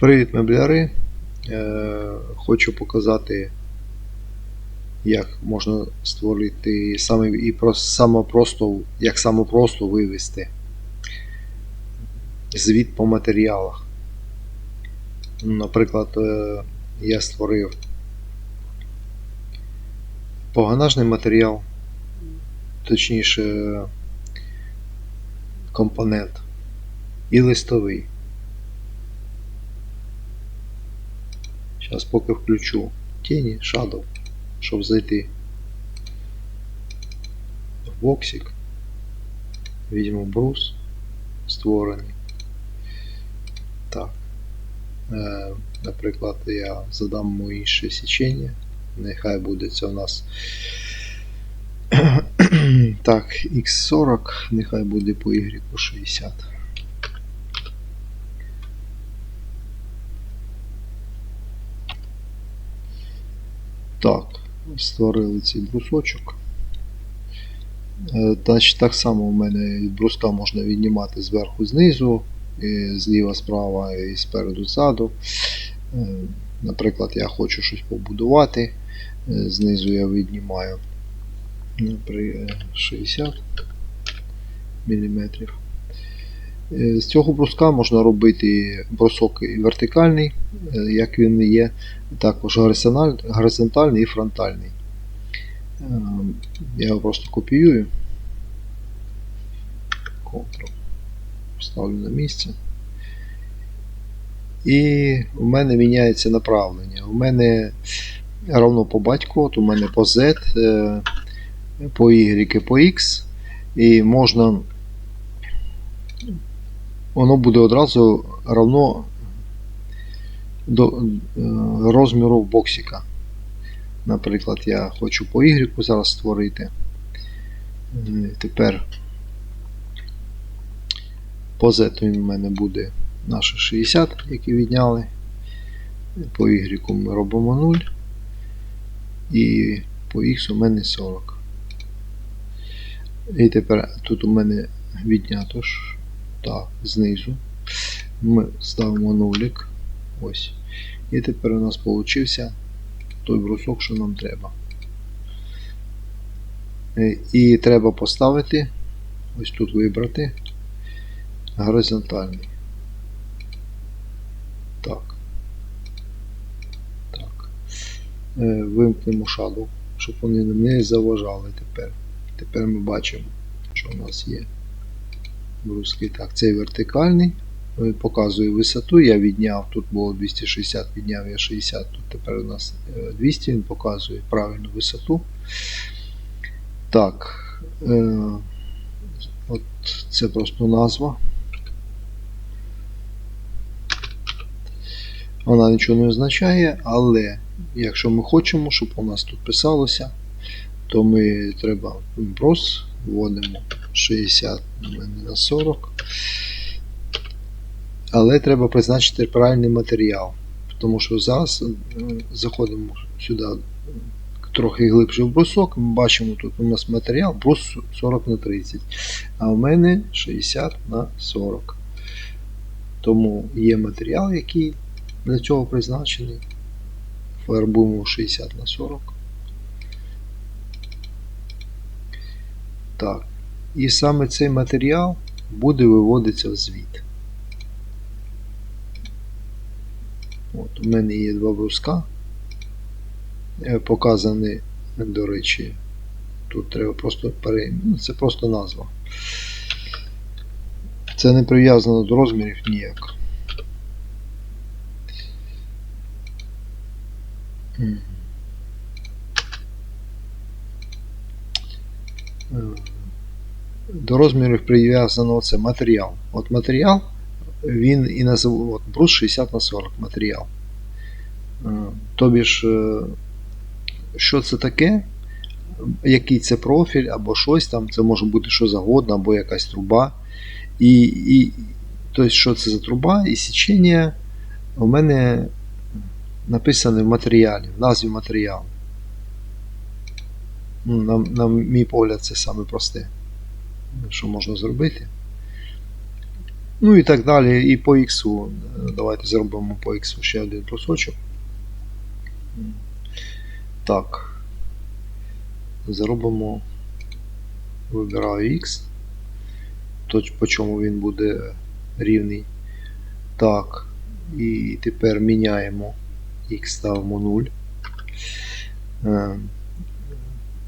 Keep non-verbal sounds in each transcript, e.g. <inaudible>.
Привіт, мебляри! Е, Хочу показати, як можна створити саме і про саме просто, як саме просто вивести звіт по матеріалах. Наприклад, е, я створив поганажний матеріал, точніше компонент і листовий. Зараз поки включу тіні, shadow, щоб зайти в боксик. Візьму брус створений. Так. Е, наприклад, я задам йому інше січення. Нехай буде це у нас <coughs> так, X40, нехай буде по Y60. Так, створили цей брусочок. Е, так само у мене бруска можна віднімати зверху знизу, зліва справа і спереду ззаду. Е, Наприклад, я хочу щось побудувати. Е, Знизу я віднімаю при е, 60 мм. З цього бруска можна робити брусок вертикальний, е, як він є, також горизонтальний і фронтальний. Е, Я його просто копіюю. Ctrl. Ставлю на місце. І у мене міняється направлення. У мене равно по батьку, от у мене по Z, е, по Y і по X. І можна. Воно буде одразу равно до е, розміру боксика. Наприклад, я хочу по Y зараз створити. Е, Тепер по Z він у мене буде наше 60, який відняли. По Y ми робимо 0. І по X у мене 40. І тепер тут у мене віднято ж так, знизу. Ми ставимо нулик. Ось. І тепер у нас получився той брусок, що нам треба. Е, І треба поставити, ось тут вибрати горизонтальний. Так. Так. Е, Вимкнемо Shadow, щоб вони не заважали тепер. Тепер ми бачимо, що у нас є бруски. Так, цей вертикальний. Е, Показує висоту. Я відняв, тут було 260, відняв я 60, тут тепер у нас е, 200, він показує правильну висоту. Так. Е, от це просто назва. Вона нічого не означає, але якщо ми хочемо, щоб у нас тут писалося, то ми треба брос, вводимо 60 у мене на 40. Але треба призначити правильний матеріал. Тому що зараз е, заходимо сюди трохи глибше в брусок, ми бачимо тут у нас матеріал брус 40 на 30, а у мене 60 на 40. Тому є матеріал, який для цього призначений. Фарбуємо 60 на 40. Так. І саме цей матеріал буде виводитися в звіт. От, у мене є два бруска. Е, Показані, до речі, тут треба просто пере... ну, це просто назва. Це не прив'язано до розмірів ніяк. Мгм. До розмірів прив'язано це матеріал. От матеріал, він і назив... от брус 60 на 40 матеріал. Е, Тобі ж, е, що це таке? Який це профіль або щось там, це може бути що завгодно, або якась труба. І, і тобто, що це за труба і січення у мене написане в матеріалі, в назві матеріалу. Ну, на, на мій погляд, це саме просте, що можна зробити. Ну і так далі. І по X. Давайте зробимо по X ще один брусочок. Так. Зробимо. Вибираю X. Точ, по чому він буде рівний. Так. І тепер міняємо X ставимо 0. Е,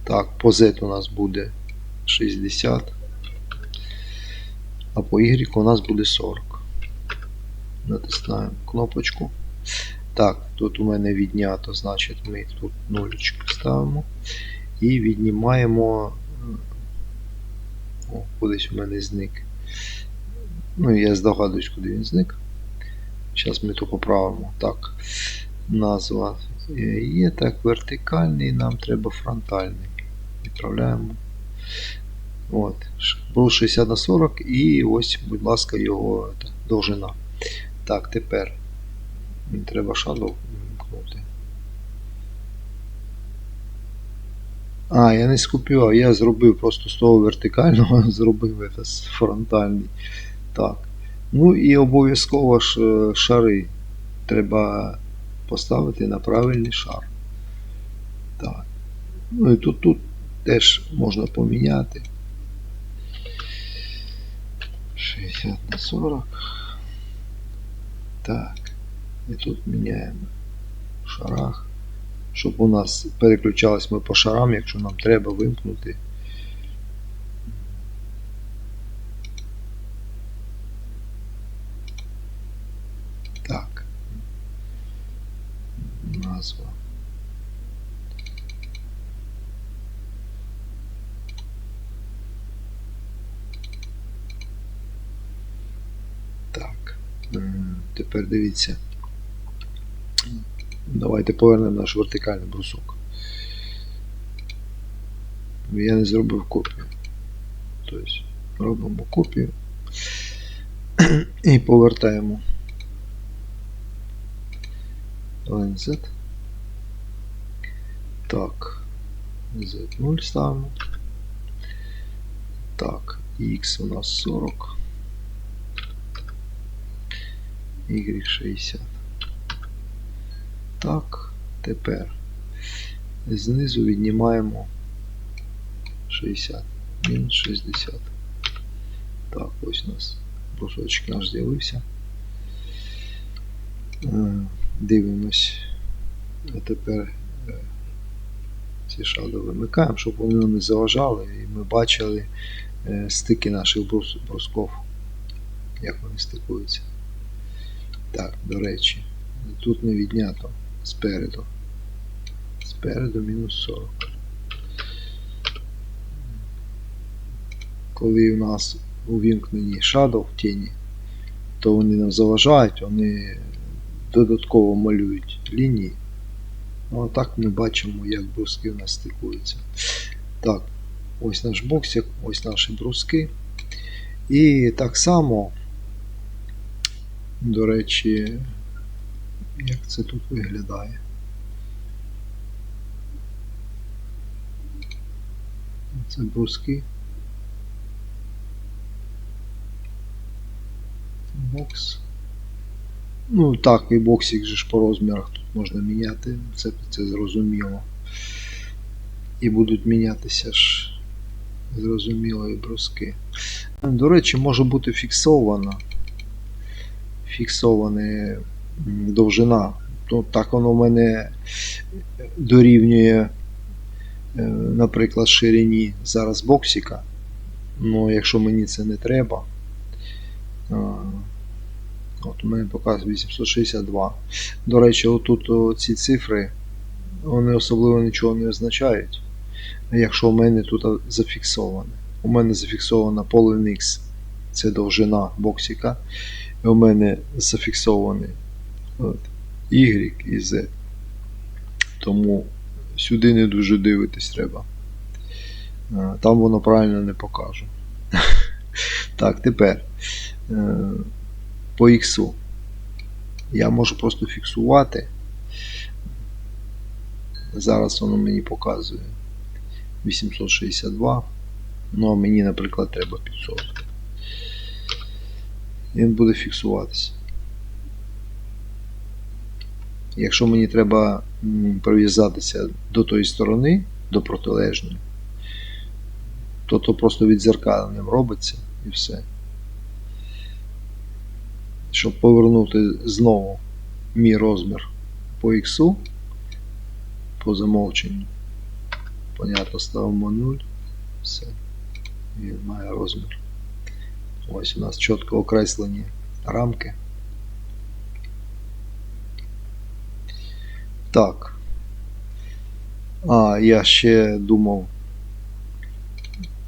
Так, по Z у нас буде 60. А по Y у нас буде 40. Натискаємо кнопочку. Так, тут у мене віднято, значить ми тут нулечку ставимо. І віднімаємо. О, кудись у мене зник. Ну, я здогадуюсь, куди він зник. Зараз ми то поправимо. Так, назва є так, вертикальний, нам треба фронтальний. Відправляємо. От, був 60 на 40 і ось, будь ласка, його та, довжина. Так, тепер треба shadow вимкнути. А, я не скопіював, я зробив просто з того вертикального, <laughs> зробив це фронтальний. Так. Ну і обов'язково ж е, шари треба поставити на правильний шар. Так. Ну і тут, тут теж можна поміняти. 60 на 40. Так. І тут міняємо шарах. Щоб у нас переключались ми по шарам, якщо нам треба вимкнути. Так. Назва. Так. М, Тепер дивіться. Давайте повернемо наш вертикальний брусок. Я не зробив копію. Тобто робимо копію і повертаємо Z. Так, Z0 ставимо. Так, X у нас 40. Y 60. Так, тепер знизу віднімаємо 60, мінус 60. Так, ось у нас брусочок наш з'явився. Е, Дивимось. А тепер е, ці шади вимикаємо, щоб вони не заважали, і ми бачили е, стики наших брусков, як вони стикуються. Так, до речі, тут не віднято спереду. Спереду мінус 40. Коли у нас увімкнені Shadow в тіні, то вони нам заважають, вони додатково малюють лінії. Ну, а так ми бачимо, як бруски у нас стикуються. Так, ось наш боксик, ось наші бруски. І так само, до речі, як це тут виглядає. Це бруски. Бокс. Ну так, і боксик же ж по розмірах тут можна міняти, це, це зрозуміло. І будуть мінятися ж зрозуміло і бруски. До речі, може бути фіксована. Фіксована довжина. То так воно в мене дорівнює, е, наприклад, ширині зараз боксика. Ну, якщо мені це не треба. От у мене показує 862. До речі, отут ці цифри вони особливо нічого не означають. Якщо у мене тут зафіксоване. У мене зафіксована половин X, це довжина боксика. У мене зафіксований Y і Z. Тому сюди не дуже дивитись треба. Там воно правильно не покаже. <laughs> Так, тепер по X. Я можу просто фіксувати. Зараз воно мені показує 862. Ну, а мені, наприклад, треба 500. Він буде фіксуватися. Якщо мені треба прив'язатися до тої сторони, до протилежної, то то просто відзеркаленням робиться і все. Щоб повернути знову мій розмір по X, по замовченню. Понятно, ставимо 0. Все. Він має розмір. Ось у нас чітко окреслені рамки. Так. А, я ще думав,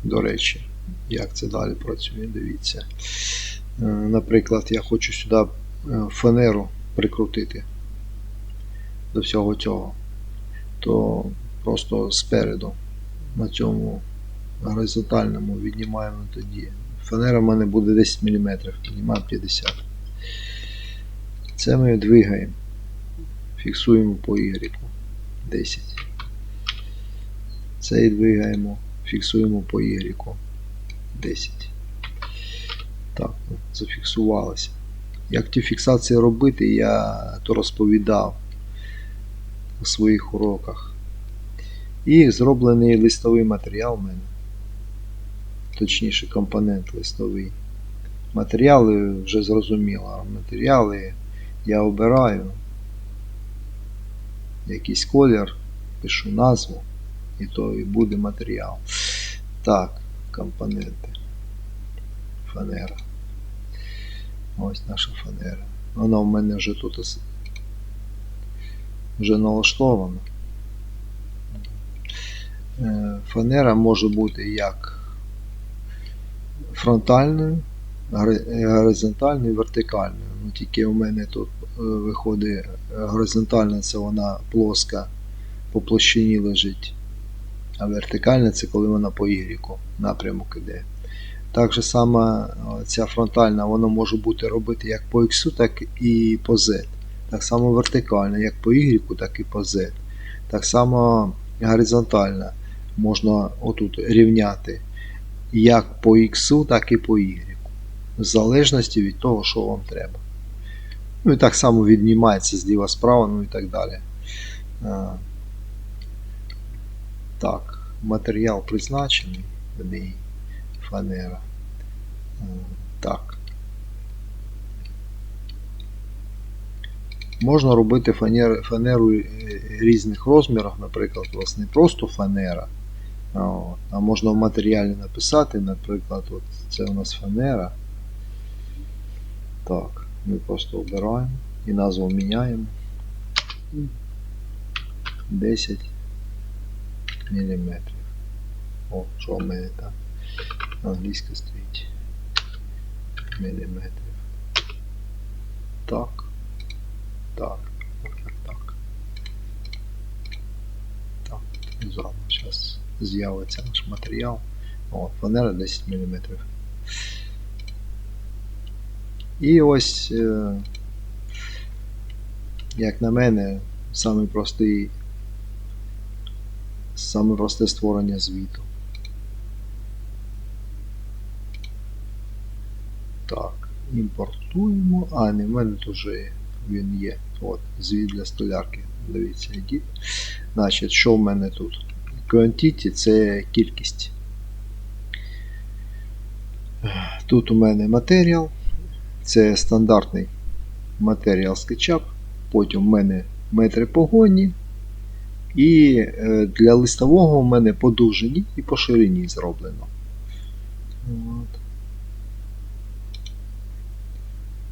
до речі, як це далі працює, дивіться. Е, Наприклад, я хочу сюди е, фанеру прикрутити до всього цього, то просто спереду на цьому горизонтальному віднімаємо тоді. Фанера в мене буде 10 мм, піднімаємо 50. Це ми двигаємо. Фіксуємо по Y 10. Цей двигаємо, фіксуємо по Y 10. Так, ну, зафіксувалося. Як ті фіксації робити, я то розповідав у своїх уроках. І зроблений листовий матеріал в мене. Точніше, компонент листовий. Матеріали вже зрозуміло. а Матеріали я обираю якийсь колір, пишу назву, і то і буде матеріал. Так, компоненти. Фанера. Ось наша фанера. Вона в мене вже тут вже налаштована. Е, Фанера може бути як фронтальною, гори- горизонтальною, вертикальною. Ну, тільки у мене тут е, виходить горизонтальна, це вона плоска по площині лежить. А вертикальна це коли вона по Y напрямок іде. Так же саме ця фронтальна, вона може бути робити як по X, так і по Z. Так само вертикальна, як по Y, так і по Z. Так само горизонтальна можна отут рівняти як по X, так і по Y. В залежності від того, що вам треба. Ну і так само віднімається зліва справа, ну і так далі. Е, Так, матеріал призначений в ній фанера. Е, Так. Можна робити фанер, фанеру е, різних розмірів, наприклад, у вас не просто фанера, от, а можна в матеріалі написати, наприклад, от це у нас фанера. Так, ми просто обираємо і назву міняємо. 10 мм. О, що в мене там? Англійська стоїть. Міліметрів. Так. Так. Так, так. Так, зараз з'явиться наш матеріал. О, фанера 10 мм. І ось, е, як на мене, самий простий, саме просте створення звіту. Так, імпортуємо. А, не в мене тут вже він є. От, звіт для столярки. Дивіться. Значить, що в мене тут? Quantity це кількість. Тут у мене матеріал. Це стандартний матеріал SketchUp. Потім в мене метри погоні. І е, для листового в мене по довжині і по ширині зроблено. От.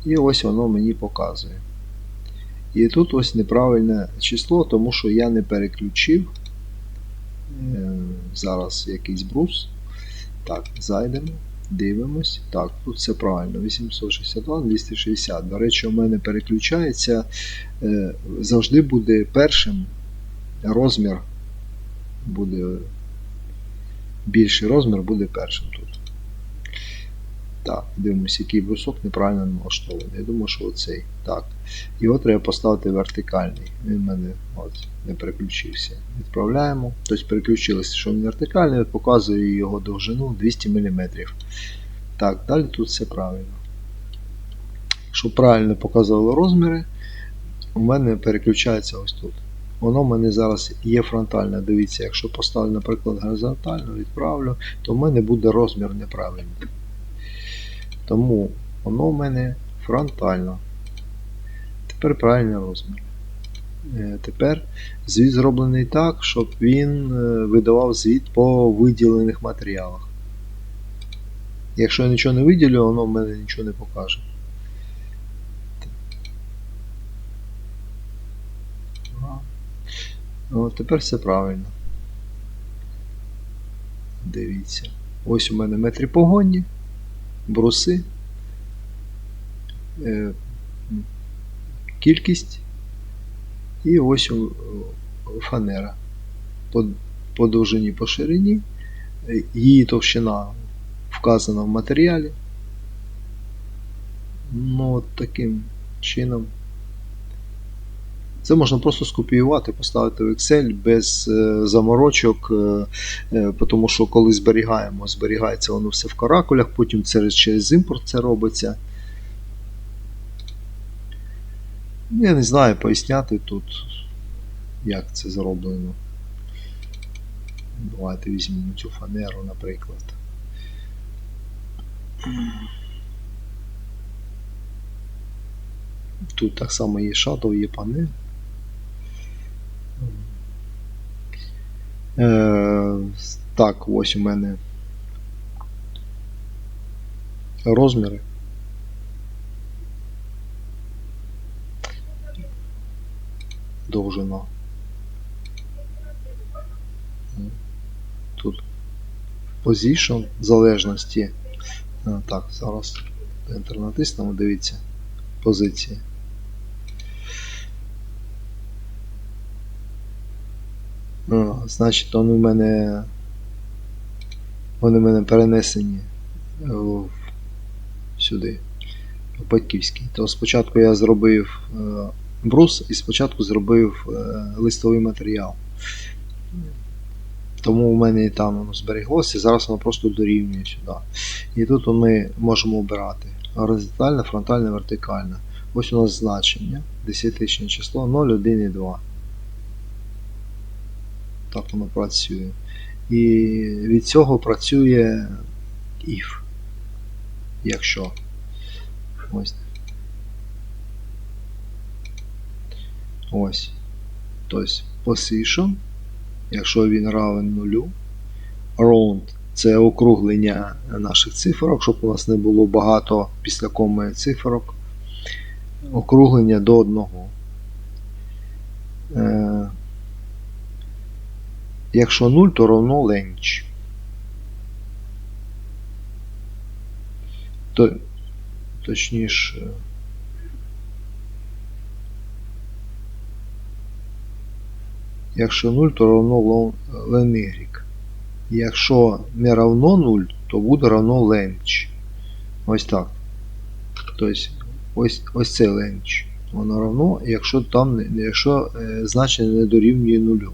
І ось воно мені показує. І тут ось неправильне число, тому що я не переключив зараз якийсь брус. Так, зайдемо, дивимось. Так, тут все правильно. 862, 260. До речі, у мене переключається. е, Завжди буде першим розмір буде більший розмір буде першим тут. Так, дивимося, який брусок неправильно налаштований. Я думаю, що оцей. Так. Його треба поставити вертикальний. Він в мене от, не переключився. Відправляємо. Тобто переключилося, що він вертикальний, от показує його довжину 200 мм. Так, далі тут все правильно. щоб правильно показувало розміри, у мене переключається ось тут. Воно в мене зараз є фронтальне. Дивіться, якщо поставлю, наприклад, горизонтально, відправлю, то в мене буде розмір неправильний. Тому воно в мене фронтально. Тепер правильний розмір. Е, Тепер звіт зроблений так, щоб він е, видавав звіт по виділених матеріалах. Якщо я нічого не виділю, воно в мене нічого не покаже. О, тепер все правильно. Дивіться. Ось у мене метри погонні, бруси, е, кількість і ось фанера. По, довжині по ширині. Її товщина вказана в матеріалі. Ну, от таким чином. Це можна просто скопіювати, поставити в Excel без е, заморочок, е, е, тому що коли зберігаємо, зберігається воно все в каракулях, потім через, через імпорт це робиться. Я не знаю, поясняти тут, як це зроблено. Давайте візьмемо цю фанеру, наприклад. Тут так само є shadow, є панель. Е, так, ось у мене розміри. Довжина. Тут position залежності. Е, Так, зараз Enter дивіться позиції. А, значить, вони в мене. Вони в мене перенесені е, в- сюди, в батьківський. То спочатку я зробив е, брус і спочатку зробив е, листовий матеріал. Тому в мене і там воно збереглося, зараз воно просто дорівнює сюди. І тут ми можемо обирати горизонтальне, фронтальне, вертикальне. Ось у нас значення, десятичне число 0, 1 і 2. Так воно працює. І від цього працює if. Якщо. Ось. Ось. Тобто position, якщо він равен нулю. Round це округлення наших цифрок, щоб у нас не було багато після коми цифрок. Округлення до одного. Якщо 0, то равно ленч. То, точніше. Якщо 0, то равно len y. Якщо не равно 0, то буде равно ленч. Ось так. Тобто ось, ось це ленч. Воно равно, якщо там якщо е, значення не дорівнює нулю.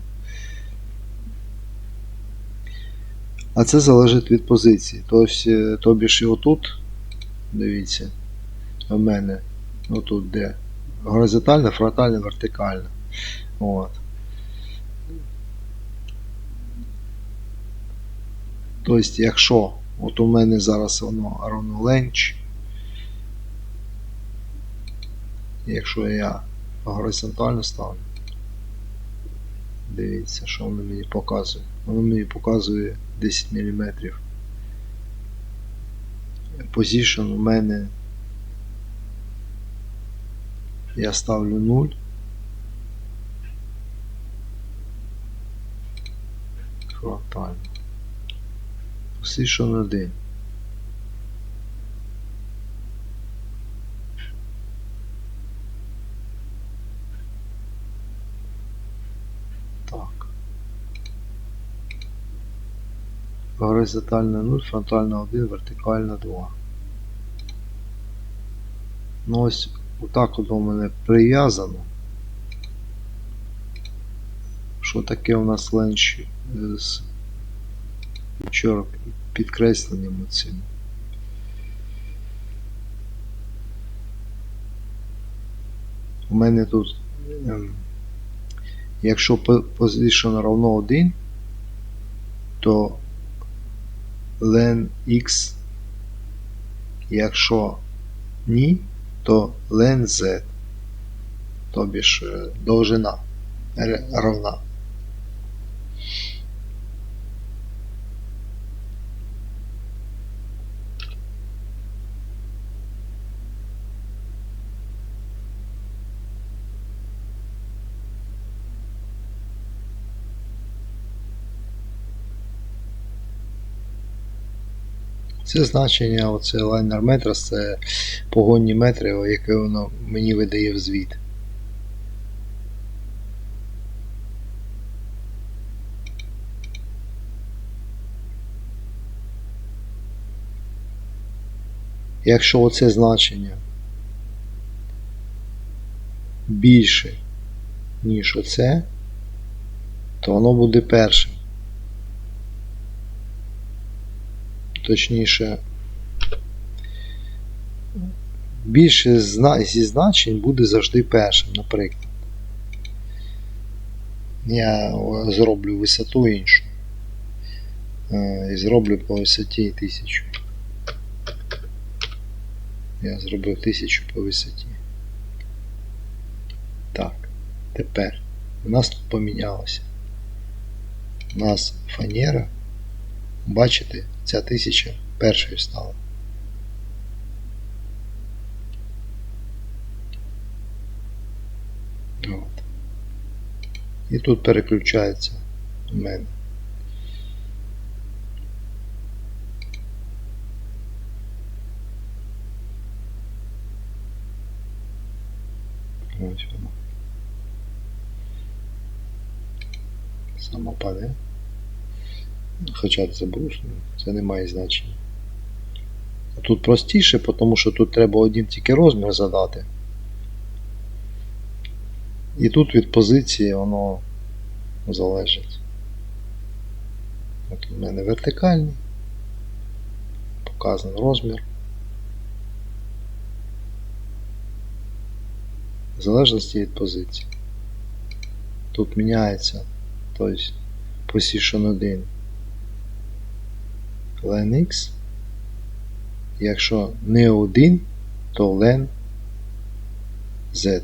А це залежить від позиції. Тобто, тобі ж і отут, дивіться, у мене, отут де горизонтальне, фронтальне, вертикальне. От. Тобто, якщо от у мене зараз воно равно ленч, якщо я горизонтально ставлю, дивіться, що воно мені показує. Воно мені показує 10 мм. Position у мене я ставлю 0. Фронтально. Position 1. Так. Горизонтальна 0, фронтальна 1, вертикальна 2. Ну ось отак от у мене прив'язано. Що таке у нас ленч е, з чорк підкресленням цим. У мене тут, ем, якщо position равно 1, то len x, якщо ні, то len z, тобі ж е, довжина равна. Це значення, оце лайнер метрос, це погонні метри, яке воно мені видає в звіт. Якщо оце значення більше, ніж оце, то воно буде першим. Точніше, більше зі значень буде завжди першим, наприклад. Я зроблю висоту іншу. Е, І зроблю по висоті 1000. Я зробив 1000 по висоті. Так, тепер у нас тут помінялося. У нас фанера. Бачите, ця тисяча першою стала. От. І тут переключається у мене. Ось воно. Сама падає. Хоча це брус, це не має значення. Тут простіше, тому що тут треба один тільки розмір задати. І тут від позиції воно залежить. От у мене вертикальний. Показаний розмір. В залежності від позиції. Тут міняється, тобто position 1 len x. Якщо не 1, то len z.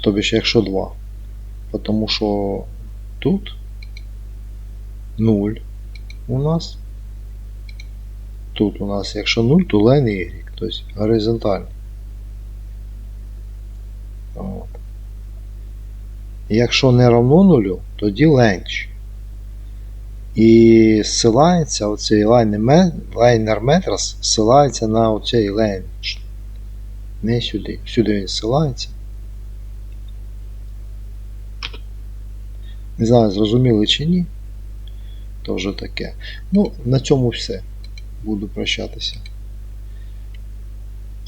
Тобі ж якщо 2. Тому що тут 0 у нас. Тут у нас, якщо 0, то len y, тобто горизонтально. От. Якщо не равно нулю, тоді ленч. І ссилається оцей лайнер метрос ссилається на оцей ленч. Не сюди. Сюди він ссилається. Не знаю, зрозуміли чи ні. То вже таке. Ну, на цьому все. Буду прощатися.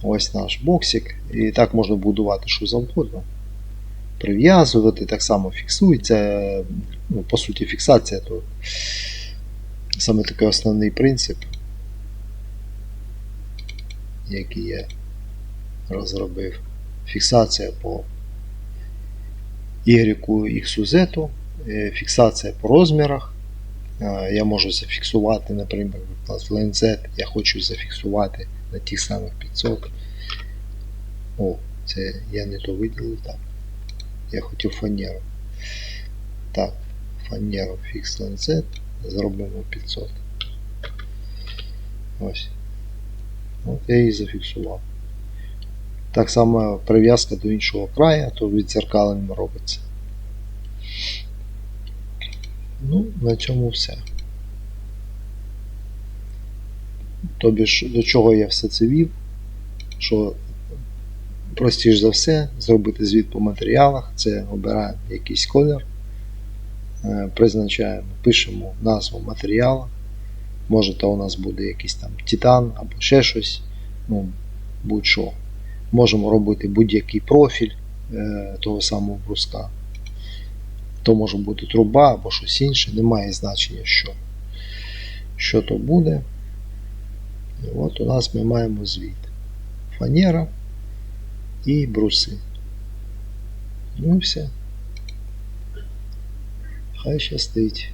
Ось наш боксик. І так можна будувати що завгодно. Прив'язувати, так само фіксується. Ну, по суті, фіксація то саме такий основний принцип, який я розробив. Фіксація по Y, X, Z, фіксація по розмірах. Е, Я можу зафіксувати, наприклад, в LNZ я хочу зафіксувати на тих самих 500. О, це я не то виділив так. Я хотів фанеру. Так, фанеру фікс LNZ зробимо 500. Ось. От я її зафіксував. Так само прив'язка до іншого краю, то відзеркаленням робиться. Ну, на цьому все. Тобі ж до чого я все це вів, що простіше за все зробити звіт по матеріалах, це обираємо якийсь колір, е, призначаємо, пишемо назву матеріалу. Може то у нас буде якийсь там титан або ще щось, ну, будь-що. Можемо робити будь-який профіль е, того самого бруска. То може бути труба або щось інше, немає значення що. Що то буде. І от у нас ми маємо звіт. Фанера і бруси. Ну і все. Хай щастить.